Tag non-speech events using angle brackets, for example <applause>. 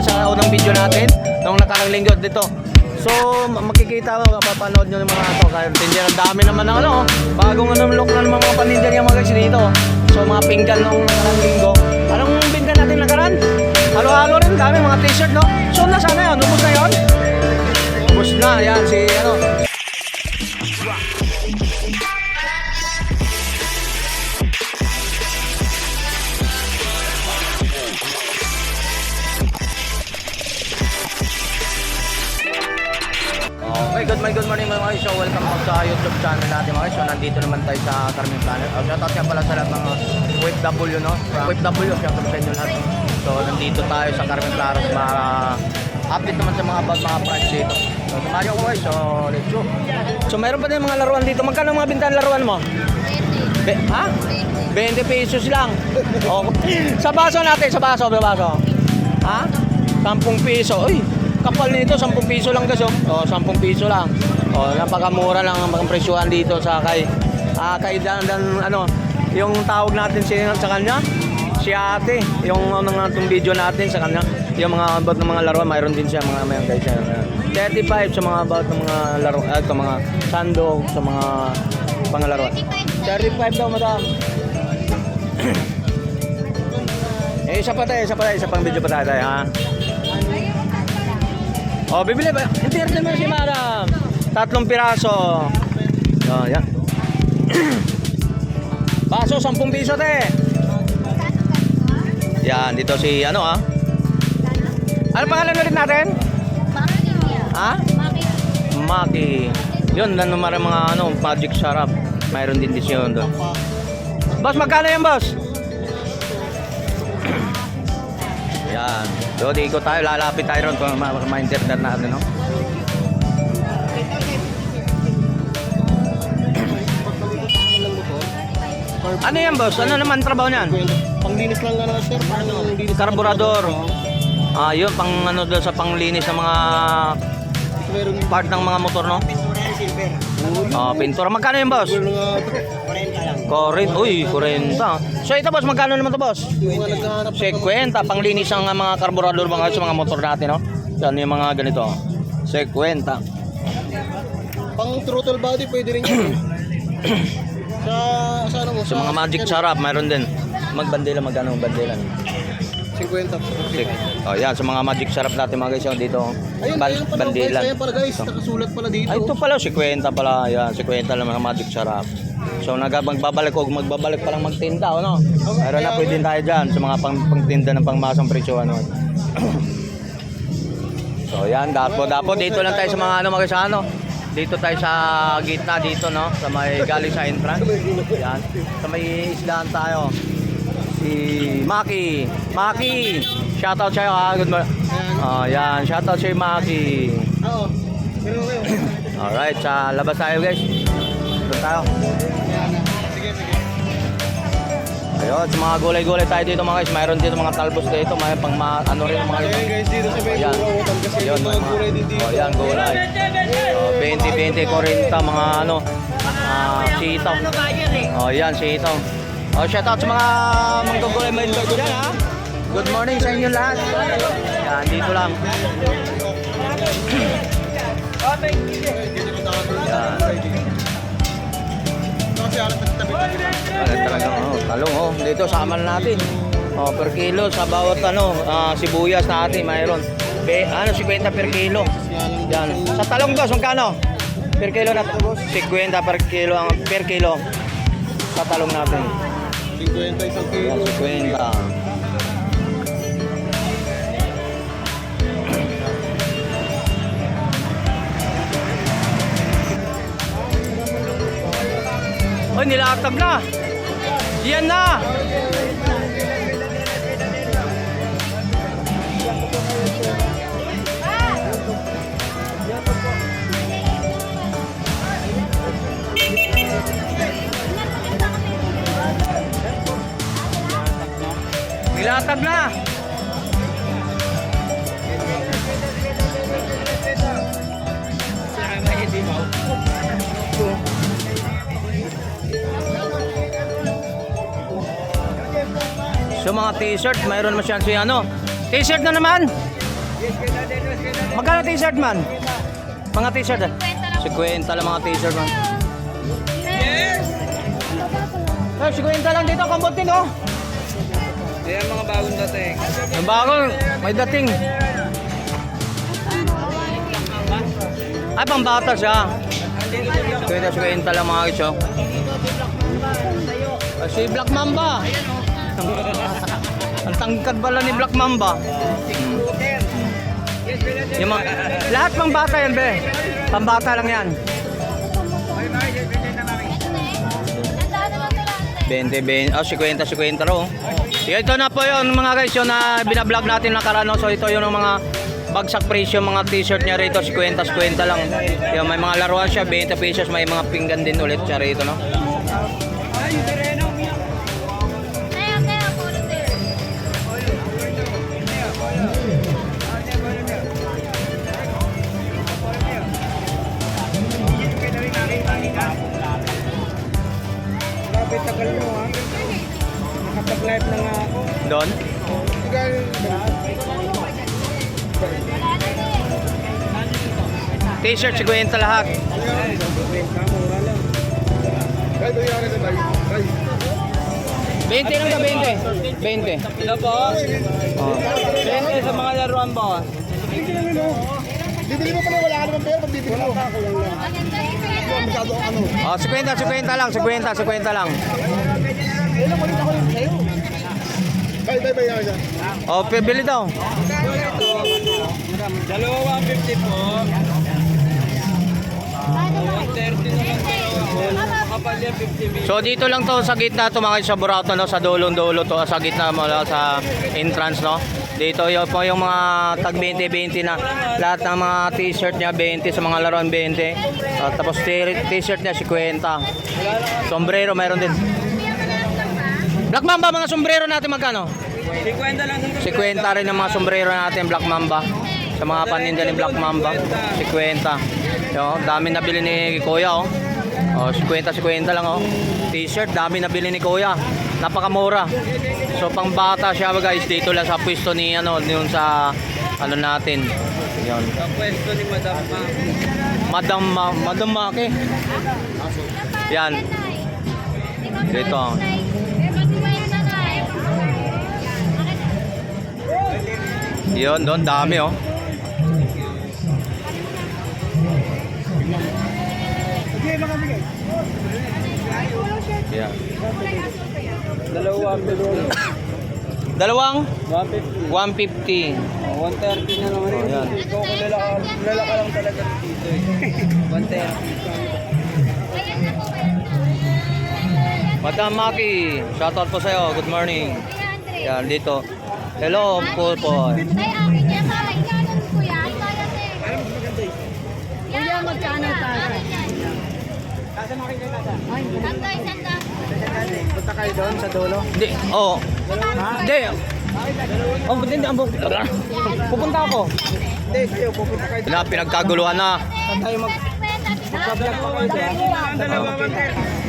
sa unang video natin, nung nakarang linggo dito. So, ma- makikita mo, mapapanood nyo ng mga ito. Kaya tindihan, ang dami naman ng ano, bagong anong look ng mga panindihan yung mga guys dito. So, mga pinggan nung nakarang linggo. Anong pinggan natin nakaraan? Halo-halo rin kami, mga t-shirt, no? So, na yun? Ubus na yun? Ubus na, yan, si ano. Good morning, good morning mga guys. Welcome back sa YouTube channel natin mga guys. Nandito naman tayo sa Carmen Planet. Oh, shoutout nga pala sa lahat ng mga OFW, no? From OFW, shoutout sa inyo lahat. So, nandito tayo sa Carmen Planet para update naman sa mga about mga price dito. So, niyo ko guys. So, let's go. So, meron pa din mga laruan dito. Magkano mga bintahan laruan mo? Be ha? 20 pesos lang. <laughs> Oh. sa baso natin, sa baso, sa baso. Ha? 10 piso. Uy, kapal nito, 10 piso lang guys. Oh, oh 10 piso lang. Oh, napakamura lang ang presyohan dito sa kay ah, kay Dan, Dan ano, yung tawag natin si sa kanya, si Ate, yung nga itong video natin sa kanya, yung mga about ng mga laruan, mayroon din siya mga mga guys. yan. 35 sa mga about ng mga laro, ah, ito, mga sandok, sa mga pangalaruan. 35 daw, madam. <coughs> eh, isa pa tayo, isa pa tayo, isa pang video pa tayo ha? Oh, bibili ba? Interte mo si madam. Tatlong piraso. Oh, yan. <clears throat> Baso, 10 piso, te. Yan, dito si ano ah. Ano pangalan ulit natin? Ha? Maki. Yun, ano mga mga ano, magic sarap. Mayroon din disyon doon. Boss, magkano yan, boss? So, di ko tayo, lalapit tayo ron kung ma- ma-internet natin, no? Ano yan, boss? Ano naman trabaho niyan? Panglinis lang na sir. Panglinis Karburador. Ah, yun, pang ano doon sa panglinis ng mga part ng mga motor, no? silver. Ah, pintura. Magkano yan, boss? Korin, uy, 40. So ito boss, magkano naman to boss? Yung mga naghahanap Si kwenta, panglinis ng mga karburador mga sa mga motor natin, no? Yan yung mga ganito. Si kwenta. pang throttle body pwede rin yan. <coughs> sa sa ano mo? Sa mga magic sarap, mayroon din. Magbandila, magkano ang bandila? 50. Sik. Oh, yan, sa mga magic sarap natin mga guys, yung dito. Ayun, Bal- ayun pala guys. Ayun pala guys. Nakasulat pala dito. Ay, ito pala, si kwenta pala. Yan, si kwenta lang mga magic sarap. So, nag magbabalik o magbabalik pa lang magtinda, ano? Meron na pwede tayo dyan sa mga pang, pangtinda ng pangmasang presyo, ano? <clears throat> so, yan, dapo, dapo. Dito lang tayo sa mga ano, mga sa ano. Dito tayo sa gitna dito, no? Sa may galing sa entrance. <laughs> Yan. Sa may islaan tayo. Si Maki. Maki! Shoutout sa'yo, ha? Good morning. Oh, yan. Shoutout sa'yo, Maki. Oo. Alright, sa labas tayo guys. Doon tayo. Sige, sige. Ayun, sa mga gulay-gulay tayo dito mga guys. Mayroon dito mga talbos dito. May pang ma, ano rin mga Ayun guys, dito sa may Ayan. Burawatan kasi Ayun, yung mga gulay dito. Oh, yan, gulay. Oh, 20, 20, 40, mga ano, ah, sitaw. Oh, yan, sitaw. Oh, shout out sa mga manggugulay may dyan ha. Good morning sa inyo lahat. Yan, dito lang. Yan. Ano talagang oh, talong oh. Dito sama na natin. Oh, per kilo sa bawat ano, ah, sibuyas natin mayroon. Be, ano 50 per kilo. Yan. Sa talong boss, magkano? Per kilo na 50 per kilo ang per kilo. Sa talong natin. 50 isang kilo. 50. Oy, nilatag na. Yan na. Tatag na! So mga t-shirt, mayroon naman siyang si ano. T-shirt na naman! Magkano t-shirt man? Mga t-shirt eh. 50 lang mga t-shirt man. Yes! So, 50 lang dito, kambutin oh! Yan mga bagong dating. Yung bagong, may dating. Ay, pang bata siya. 50 lang mga kids oh. Ah, Si Black Mamba. <laughs> Ang tangkad pala ni Black Mamba. Yung mga, lahat pang bata yan, be. Pambata lang yan. 20, 20, oh, 50, 50 raw. Ito na po yun mga guys, yung na binablog natin nakaraan. no? So ito yung mga bagsak presyo, mga t-shirt niya rito, 50, 50 lang. Yung may mga laruan siya, 20 pesos, may mga pinggan din ulit siya rito, no? Yung na tayo. Ay. 20 lang ka, 20. 20. Hello boss. Oh. Bente sa mga laruan boss. Bibili mo pa na wala ka naman pera, pag bibili mo. Masyado ano. Oh, 50, 50 lang, 50, 50 lang. Kailan mo rin ako yung sa'yo. Bye, bye, bye, yan. Oh, bili daw. Dalawa 150 po. 130 naman Kapal yan 50 So dito lang to sa gitna to mga sa Burato no sa dulong-dulo to sa gitna mo sa entrance no. Dito yun po yung mga tag 20-20 na lahat ng mga t-shirt niya 20 sa mga laruan 20. At tapos t- t-shirt niya 50. Sombrero mayroon din. Black Mamba mga sombrero natin magkano? 50 lang 50 rin ang mga sombrero natin Black Mamba. Sa mga paninda ni Black Mamba, 50. Yo, dami nabili ni Kuya oh. Oh, 50 50 lang oh. T-shirt dami nabili ni Kuya. Napakamura. So pang bata siya guys dito lang sa pwesto ni ano yun sa ano natin. Yon. Sa pwesto ni Madam Ma. Madam Ma, Madam Maki. Yan. Dito. Yon, doon dami oh. Sige, mga bigay. Yeah. Dalawa 150. Dalawang 150. 150. 130 na naman Oh, yan. Ikaw ko lalaka, lalaka lang talaga dito eh. 130. Madam Maki, shoutout po sa'yo. Good morning. Yan, dito. Hello po po. Kuya, magkano tayo? Punta kayo doon sa dulo. Hindi, oo. Hindi. Oh, hindi, hindi. Ambo. Pupunta ako. Hindi, kayo pupunta kayo Wala, pinagkaguluhan na. Saan tayo mag... Mag-vlog pa kayo? Dalawa 130.